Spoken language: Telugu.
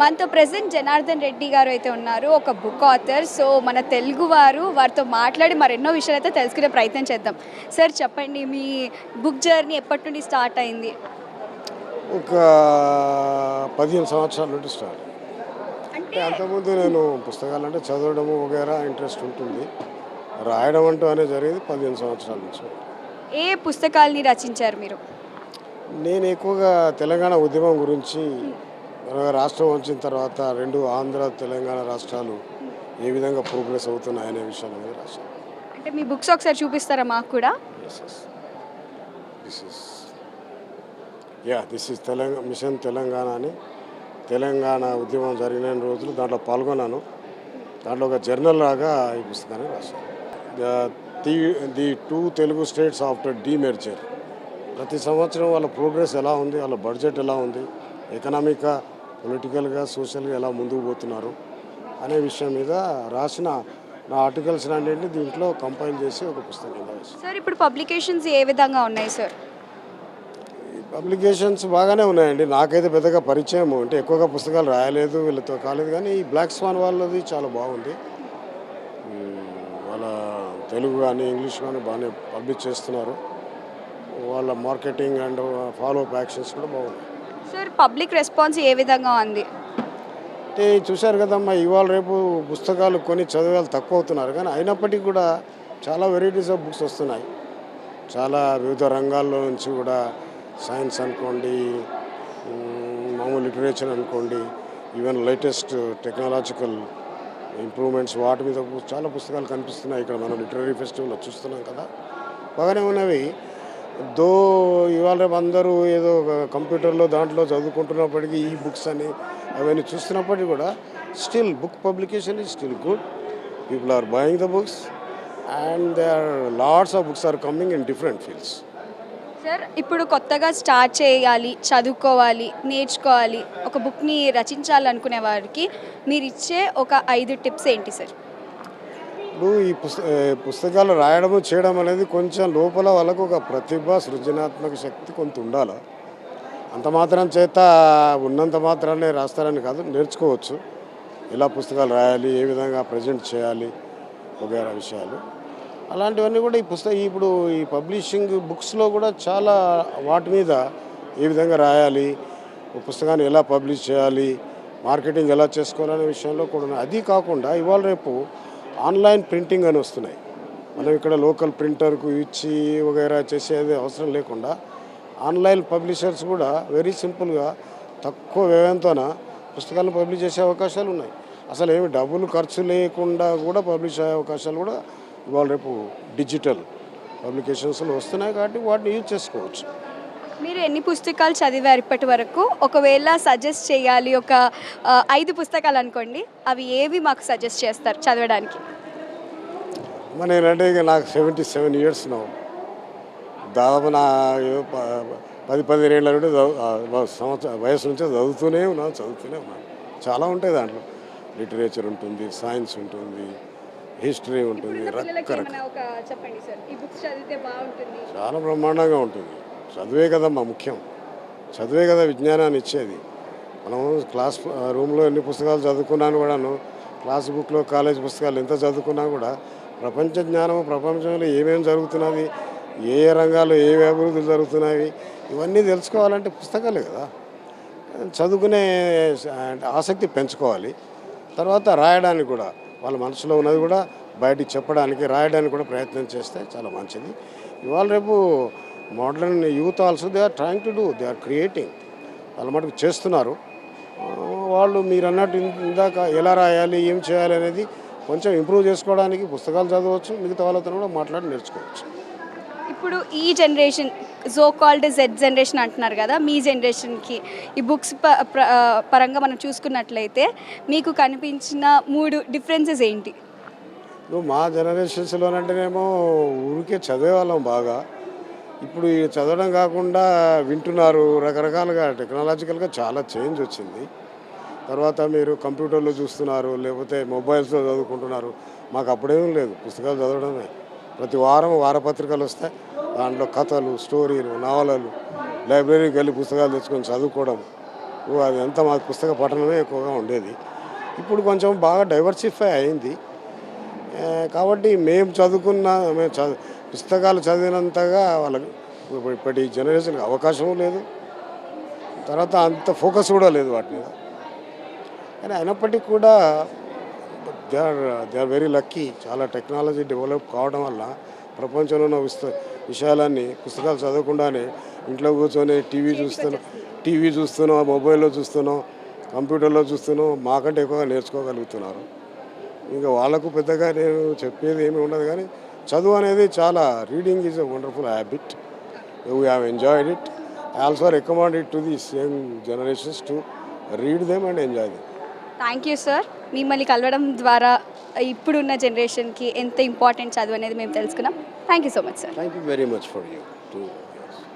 మనతో ప్రజెంట్ జనార్దన్ రెడ్డి గారు అయితే ఉన్నారు ఒక బుక్ ఆథర్. సో మన తెలుగు వారు వారితో మాట్లాడి మరెన్నో విషయాలు అయితే తెలుసుకునే ప్రయత్నం చేద్దాం. సార్ చెప్పండి మీ బుక్ జర్నీ ఎప్పటి నుండి స్టార్ట్ అయింది? ఒక పదిహేను సంవత్సరాల నుండి స్టార్ట్. అంటే అంతకుముందు నేను పుస్తకాలు అంటే చదవడము వగేరా ఇంట్రెస్ట్ ఉంటుంది. రాయడం అంటూ అనేది జరిగేది పదిహేను సంవత్సరాల నుంచి. ఏ పుస్తకాల్ని రచించారు మీరు? నేను ఎక్కువగా తెలంగాణ ఉద్యమం గురించి మన రాష్ట్రం వచ్చిన తర్వాత రెండు ఆంధ్ర తెలంగాణ రాష్ట్రాలు ఏ విధంగా ప్రోగ్రెస్ అవుతున్నాయి అనే విషయాల మీద రాశాను అంటే మీ బుక్స్ ఒకసారి చూపిస్తారా మాకు కూడా? This is yeah this is Telangana mission Telangana అని. తెలంగాణ ఉద్యమం జరిగిన రోజులు దాంట్లో పాల్గొన్నాను. దాంట్లో ఒక జర్నల్ లాగా ఈ పుస్తకాన్ని రాశాను the the two Telugu states after demerger ప్రతి సంవత్సరం వాళ్ళ ప్రోగ్రెస్ ఎలా ఉంది వాళ్ళ బడ్జెట్ ఎలా ఉంది ఎకనామిక్గా పొలిటికల్గా సోషల్గా ఎలా ముందుకు పోతున్నారు అనే విషయం మీద రాసిన నా ఆర్టికల్స్ అన్నింటినీ దీంట్లో కంపైల్ చేసి ఒక పుస్తకం సార్ ఇప్పుడు పబ్లికేషన్స్ ఏ విధంగా ఉన్నాయి సార్? పబ్లికేషన్స్ బాగానే ఉన్నాయండి. నాకైతే పెద్దగా పరిచయం అంటే ఎక్కువగా పుస్తకాలు రాయలేదు వీళ్ళతో కాలేదు కానీ ఈ బ్లాక్ స్వాన్ వాళ్ళది చాలా బాగుంది. వాళ్ళ తెలుగు కానీ ఇంగ్లీష్ కానీ బాగానే పబ్లిష్ చేస్తున్నారు. వాళ్ళ marketing and follow up actions కూడా బాగున్నాయి. సార్ పబ్లిక్ రెస్పాన్స్ ఏ విధంగా ఉంది? అంటే చూశారు కదమ్మా ఇవాళ రేపు పుస్తకాలు కొని చదివేలు తక్కువ అవుతున్నారు కానీ అయినప్పటికీ కూడా చాలా వెరైటీస్ ఆఫ్ బుక్స్ వస్తున్నాయి. చాలా వివిధ రంగాల్లో నుంచి కూడా సైన్స్ అనుకోండి మామూలు లిటరేచర్ అనుకోండి ఈవెన్ లేటెస్ట్ టెక్నాలజికల్ ఇంప్రూవ్మెంట్స్ వాటి మీద చాలా పుస్తకాలు కనిపిస్తున్నాయి. ఇక్కడ మనం లిటరీ ఫెస్టివల్లో చూస్తున్నాం కదా. బాగానే ఉన్నవి. దో ఇవాళ అందరూ ఏదో ఒక కంప్యూటర్లో దాంట్లో చదువుకుంటున్నప్పటికీ ఈ బుక్స్ అని అవన్నీ చూస్తున్నప్పటికీ కూడా still book publication is still good. People are buying the books and they are lots of books are coming in different fields sir ఇప్పుడు కొత్తగా స్టార్ట్ చేయాలి చదువుకోవాలి నేర్చుకోవాలి ఒక బుక్ని రచించాలనుకునే వారికి మీరు ఇచ్చే ఒక ఐదు టిప్స్ ఏంటి సార్ ఇప్పుడు ఈ పుస్తకాలు రాయడము చేయడం అనేది కొంచెం లోపల వాళ్ళకు ఒక ప్రతిభ సృజనాత్మక శక్తి కొంత ఉండాలి? అంత మాత్రం చేత ఉన్నంత మాత్రాన్ని రాస్తారని కాదు నేర్చుకోవచ్చు. ఎలా పుస్తకాలు రాయాలి ఏ విధంగా ప్రజెంట్ చేయాలి వగేరా విషయాలు. అలాంటివన్నీ కూడా ఈ పుస్తక ఇప్పుడు ఈ పబ్లిషింగ్ బుక్స్లో కూడా చాలా వాటి మీద ఏ విధంగా రాయాలి ఒక పుస్తకాన్ని ఎలా పబ్లిష్ చేయాలి మార్కెటింగ్ ఎలా చేసుకోవాలనే విషయంలో కూడా అది కాకుండా ఇవాళ రేపు ఆన్లైన్ ప్రింటింగ్ అని వస్తున్నాయి. మనం ఇక్కడ లోకల్ ప్రింటర్కు ఇచ్చి వగైరా చేసేది అవసరం లేకుండా ఆన్లైన్ పబ్లిషర్స్ కూడా వెరీ సింపుల్గా తక్కువ వ్యయంతోన పుస్తకాలను పబ్లిష్ చేసే అవకాశాలు ఉన్నాయి. అసలు ఏమి డబ్బులు ఖర్చు లేకుండా కూడా పబ్లిష్ అయ్యే అవకాశాలు కూడా ఇవాళ రేపు డిజిటల్ పబ్లికేషన్స్లో వస్తున్నాయి కాబట్టి వాటిని యూజ్ చేసుకోవచ్చు. మీరు ఎన్ని పుస్తకాలు చదివారు ఇప్పటి వరకు? ఒకవేళ సజెస్ట్ చేయాలి ఒక ఆ, ఐదు పుస్తకాలు అనుకోండి అవి ఏవి మాకు సజెస్ట్ చేస్తారు చదవడానికి? మరి నేనంటే ఇక నాకు సెవెంటీ సెవెన్ ఇయర్స్ నా దాదాపు నా ఏదో ప- పది పదిహేను ఏళ్ళ నుండి చదువు ఆ, వ- సంవత్సర వయసు నుంచే చదువుతూనే ఉన్నాను చదువుతూనే ఉన్నాను చాలా ఉంటాయి దాంట్లో. లిటరేచర్ ఉంటుంది సైన్స్ ఉంటుంది హిస్టరీ ఉంటుంది రకరకాల. ఒక చెప్పండి సార్ ఈ బుక్స్ చదివితే బాగుంటుంది. చాలా బ్రహ్మాండంగా ఉంటుంది. చదువే కదమ్మా ముఖ్యం. చదువే కదా విజ్ఞానాన్ని ఇచ్చేది. మనం క్లాస్ రూమ్లో ఎన్ని పుస్తకాలు చదువుకున్నాను కూడాను క్లాస్ బుక్లో కాలేజ్ పుస్తకాలు ఎంత చదువుకున్నా కూడా ప్రపంచ జ్ఞానం ప్రపంచంలో ఏమేమి జరుగుతున్నది ఏ ఏ రంగాల్లో ఏవి అభివృద్ధులు జరుగుతున్నాయి ఇవన్నీ తెలుసుకోవాలంటే పుస్తకాలే కదా. చదువుకునే ఆసక్తి పెంచుకోవాలి. తర్వాత రాయడానికి కూడా వాళ్ళ మనసులో ఉన్నది కూడా బయటికి చెప్పడానికి రాయడానికి కూడా ప్రయత్నం చేస్తే చాలా మంచిది. ఇవాళ రేపు modern youth also they are trying to do they are creating వాళ్ళ మటుకు చేస్తున్నారు. వాళ్ళు మీరు అన్నట్టు ఇందాక ఎలా రాయాలి ఏం చేయాలి అనేది కొంచెం ఇంప్రూవ్ చేసుకోవడానికి పుస్తకాలు చదవచ్చు మిగతా వాళ్ళతో కూడా మాట్లాడి నేర్చుకోవచ్చు. ఇప్పుడు ఈ generation so called Z generation అంటున్నారు కదా మీ జనరేషన్కి ఈ బుక్స్ పరంగా మనం చూసుకున్నట్లయితే మీకు కనిపించిన మూడు డిఫరెన్సెస్ ఏంటి? నువ్వు మా జనరేషన్స్లోనంటేనేమో ఊరికే చదివేవాళ్ళం బాగా. ఇప్పుడు ఈ చదవడం కాకుండా వింటున్నారు రకరకాలుగా టెక్నాలజికల్గా చాలా చేంజ్ వచ్చింది. తర్వాత మీరు కంప్యూటర్లో చూస్తున్నారు లేకపోతే మొబైల్స్లో చదువుకుంటున్నారు. మాకు అప్పుడేం లేదు పుస్తకాలు చదవడమే. ప్రతి వారం వారపత్రికలు వస్తాయి. దాంట్లో కథలు స్టోరీలు నవలలు లైబ్రరీకి వెళ్ళి పుస్తకాలు తెచ్చుకొని చదువుకోవడం. ఓ అంతా మాకు పుస్తక పఠనమే ఎక్కువగా ఉండేది. ఇప్పుడు కొంచెం బాగా డైవర్సిఫై అయింది. కాబట్టి మేము చదువుకున్న మేము చదువు పుస్తకాలు చదివినంతగా వాళ్ళకి ఇప్పుడు ఇప్పటి జనరేషన్కి అవకాశం లేదు. తర్వాత అంత ఫోకస్ కూడా లేదు వాటి మీద. కానీ అయినప్పటికీ కూడా they are they are very lucky చాలా టెక్నాలజీ డెవలప్ కావడం వల్ల ప్రపంచంలో ఉన్న విస్త విషయాలన్నీ పుస్తకాలు చదవకుండానే ఇంట్లో కూర్చొని టీవీ చూస్తున్నాం టీవీ చూస్తున్నాం మొబైల్లో చూస్తున్నాం కంప్యూటర్లో చూస్తున్నాం మాకంటే ఎక్కువగా నేర్చుకోగలుగుతున్నారు. ఇంకా వాళ్ళకు పెద్దగా నేను చెప్పేది ఏమీ ఉండదు కానీ చదువు అనేది చాలా reading is a wonderful habit we have enjoyed it I also recommend it to the same generations to read them and enjoy them thank you sir మిమ్మల్ని కలవడం ద్వారా ఇప్పుడున్న జనరేషన్కి ఎంత ఇంపార్టెంట్ చదువు అనేది మేము తెలుసుకున్నాం. Thank you so much sir you very much for you. To